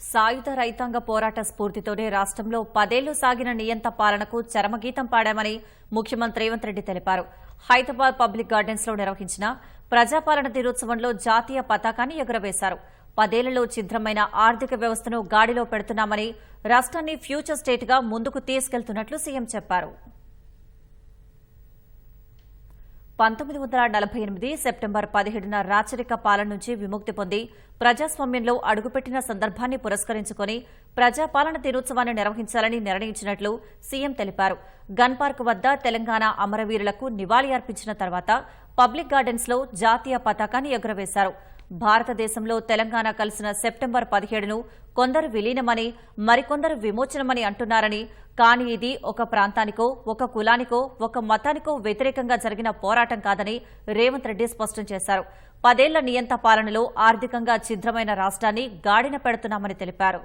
సాయుధ రైతాంగ పోరాట స్ఫూర్తితోనే రాష్ట్రంలో పదేళ్ళు సాగిన నియంత పాలనకు చరమగీతం పాడామని ముఖ్యమంత్రి రేవంత్ రెడ్డి తెలిపారు. హైదరాబాద్ పబ్లిక్ గార్డెన్స్లో నిర్వహించిన ప్రజాపాలన దినోత్సవంలో జాతీయ పతాకాన్ని ఎగురవేశారు. పదేళ్ళలో ఛిద్రమైన ఆర్థిక వ్యవస్థను గాడిలో పెడుతున్నామని రాష్ట్రాన్ని ఫ్యూచర్ స్టేట్గా ముందుకు తీసుకెళ్తున్నట్లు సీఎం చెప్పారు. పంతొమ్మిది వందల నలభై ఎనిమిది సెప్టెంబర్ పదిహేడున రాచరిక పాలన నుంచి విముక్తి పొంది ప్రజాస్వామ్యంలో అడుగుపెట్టిన సందర్భాన్ని పురస్కరించుకుని ప్రజాపాలన దినోత్సవాన్ని నిర్వహించాలని నిర్ణయించినట్లు సీఎం తెలిపారు. గన్ పార్క్ వద్ద తెలంగాణ అమరవీరులకు నివాళి అర్పించిన తర్వాత పబ్లిక్ గార్డెన్స్లో జాతీయ పతాకాన్ని ఎగురవేశారు. భారతదేశంలో తెలంగాణ కలిసిన సెప్టెంబర్ పదిహేడును కొందరు విలీనమని మరికొందరు విమోచనమని అంటున్నారని కానీ ఇది ఒక ప్రాంతానికో ఒక కులానికో ఒక మతానికో వ్యతిరేకంగా జరిగిన పోరాటం కాదని రేవంత్ రెడ్డి స్పష్టం చేశారు. పదేళ్ళ నియంత పాలనలో ఆర్థికంగా ఛిద్రమైన రాష్ట్రాన్ని గాడిన పెడుతున్నామని తెలిపారు.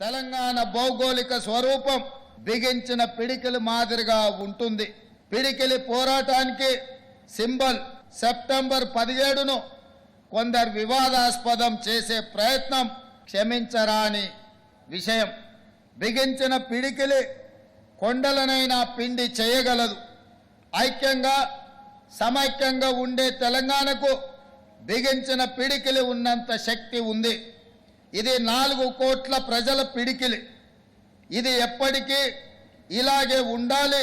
తెలంగాణ భౌగోళిక స్వరూపం బిగించిన పిడికిలి మాదిరిగా ఉంటుంది. పిడికిలి పోరాటానికి సింబల్ సెప్టెంబర్ పదిహేడును కొందరు వివాదాస్పదం చేసే ప్రయత్నం క్షమించరాని విషయం. బిగించిన పిడికిలి కొండలనైనా పిండి చేయగలదు. ఐక్యంగా సమైక్యంగా ఉండే తెలంగాణకు బిగించిన పిడికిలి ఉన్నంత శక్తి ఉంది. ఇది నాలుగు కోట్ల ప్రజల పిడికిలి. ఇది ఎప్పటికీ ఇలాగే ఉండాలి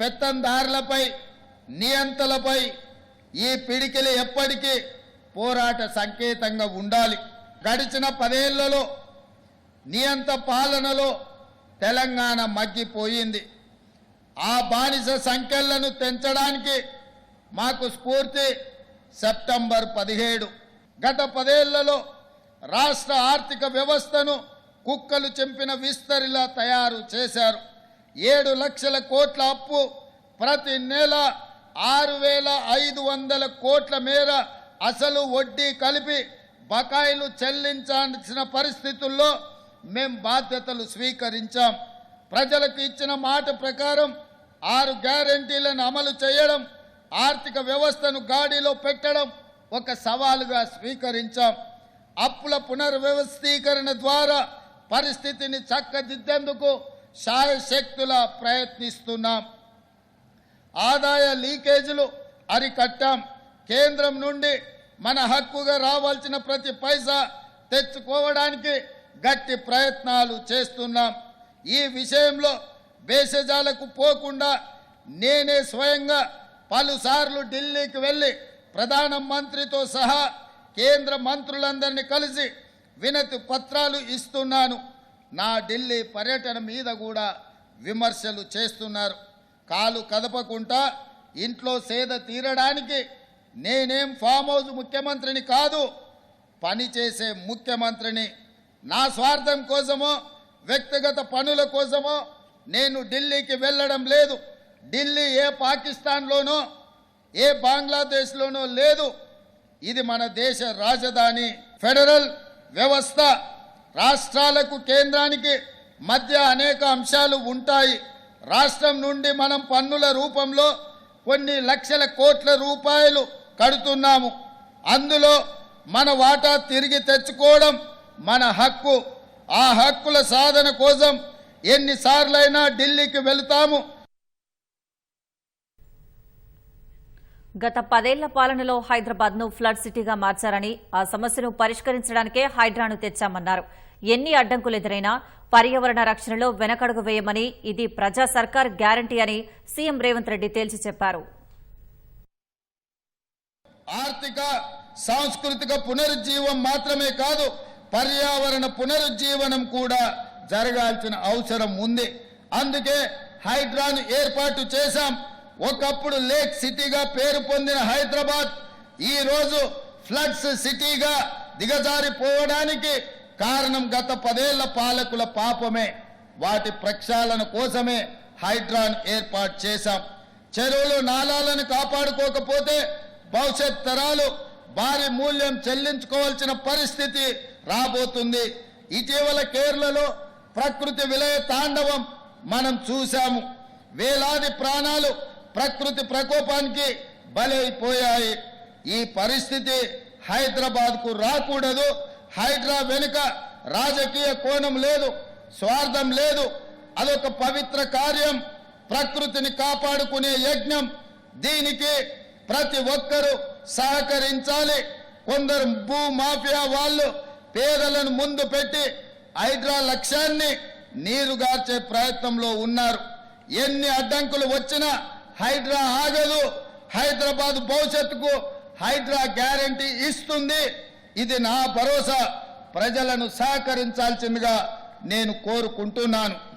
పెత్తందారులపై నియంతలపై ఈ పిడికిలి ఎప్పటికీ పోరాట సంకేతంగా ఉండాలి. గడిచిన పదేళ్ళలో నియంత పాలనలో తెలంగాణ మగ్గిపోయింది. ఆ బానిస సంఖ్యలను తెంచడానికి మాకు స్ఫూర్తి సెప్టెంబర్ పదిహేడు. గత పదేళ్ళలో రాష్ట్ర ఆర్థిక వ్యవస్థను కుక్కలు చెంపిన విస్తరిలా తయారు చేశారు. ఏడు లక్షల కోట్ల అప్పు. ప్రతి నెల ఆరు వేల ఐదు వందల కోట్ల మేర అసలు వడ్డీ కలిపి బకాయిలు చెల్లించాల్సిన పరిస్థితుల్లో మేం బాధ్యతలు స్వీకరించాం. ప్రజలకు ఇచ్చిన మాట ప్రకారం ఆరు గ్యారంటీలను అమలు చేయడం ఆర్థిక వ్యవస్థను గాడిలో పెట్టడం ఒక సవాలుగా స్వీకరించాం. అప్పుల పునర్వ్యవస్థీకరణ ద్వారా పరిస్థితిని చక్కదిద్దేందుకు శాయశక్తుల ప్రయత్నిస్తున్నాం. ఆదాయ లీకేజీలు అరికట్టాం. కేంద్రం నుండి మన హక్కుగా రావాల్సిన ప్రతి పైసా తెచ్చుకోవడానికి గట్టి ప్రయత్నాలు చేస్తున్నాం. ఈ విషయంలో భేషజాలకు పోకుండా నేనే స్వయంగా పలుసార్లు ఢిల్లీకి వెళ్ళి ప్రధాన మంత్రితో సహా కేంద్ర మంత్రులందరినీ కలిసి వినతి పత్రాలు ఇస్తున్నాను. నా ఢిల్లీ పర్యటన మీద కూడా విమర్శలు చేస్తున్నారు. కాలు కదపకుండా ఇంట్లో సేద తీరడానికి నేనేం ఫామ్ హౌస్ ముఖ్యమంత్రిని కాదు పనిచేసే ముఖ్యమంత్రిని. నా స్వార్థం కోసమో వ్యక్తిగత పనుల కోసమో నేను ఢిల్లీకి వెళ్ళడం లేదు. ఢిల్లీ ఏ పాకిస్తాన్లోనో ఏ బంగ్లాదేశ్లోనో లేదు. ఇది మన దేశ రాజధాని ఫెడరల్ వ్యవస్థ. రాష్ట్రాలకు కేంద్రానికి మధ్య అనేక అంశాలు ఉంటాయి. రాష్ట్రం నుండి మనం పన్నుల రూపంలో కొన్ని లక్షల కోట్ల రూపాయలు కడుతున్నాము. అందులో మన వాటా తిరిగి తెచ్చుకోవడం మన హక్కు. ఆ హక్కుల సాధన కోసం ఎన్నిసార్లైనా ఢిల్లీకి వెళుతాము. గత పదేళ్ళ పాలనలో హైదరాబాద్ను ఫ్లడ్ సిటీగా మార్చారని ఆ సమస్యను పరిష్కరించడానికే హైడ్రాను తెచ్చామన్నారు. ఎన్ని అడ్డంకులు ఎదురైనా పర్యావరణ రక్షణలో వెనకడుగు వేయమని ఇది ప్రజా సర్కార్ గ్యారంటీ అని సీఎం రేవంత్ రెడ్డి తేల్చి చెప్పారు. ఆర్థిక సాంస్కృతిక పునరుజ్జీవం మాత్రమే కాదు పర్యావరణ పునరుజ్జీవనం కూడా జరగాల్సిన అవసరం ఉంది. అందుకే హైడ్రాను ఏర్పాటు చేశాం. ఒకప్పుడు లేక్ సిటీగా పేరు పొందిన హైదరాబాద్ ఈ రోజు ఫ్లడ్స్ సిటీగా దిగజారిపోవడానికి కారణం గత పదేళ్ళ పాలకుల పాపమే. వాటి ప్రక్షాళన కోసమే హైడ్రాన్ ఏర్పాటు చేశాం. చెరువులు నాలాలను కాపాడుకోకపోతే భవిష్యత్ తరాలు భారీ మూల్యం చెల్లించుకోవాల్సిన పరిస్థితి రాబోతుంది. ఇటీవల కేరళలో ప్రకృతి విలయ తాండవం మనం చూశాము. వేలాది ప్రాణాలు ప్రకృతి ప్రకోపానికి బలైపోయాయి. ఈ పరిస్థితి హైదరాబాద్కు రాకూడదు. హైడ్రా వెనుక రాజకీయ కోణం లేదు స్వార్థం లేదు. అదొక పవిత్ర కార్యం. ప్రకృతిని కాపాడుకునే యజ్ఞం. దీనికి ప్రతి ఒక్కరూ సహకరించాలి. కొందరు భూ మాఫియా వాళ్ళు పేదలను ముందు పెట్టి హైడ్రా లక్ష్యాన్ని నీరుగార్చే ప్రయత్నంలో ఉన్నారు. ఎన్ని అడ్డంకులు వచ్చినా హైడ్రా ఆగదు. హైదరాబాద్ భవిష్యత్తుకు హైడ్రా గ్యారంటీ ఇస్తుంది. ఇది నా భరోసా. ప్రజలను సహకరించాల్సిందిగా నేను కోరుకుంటున్నాను.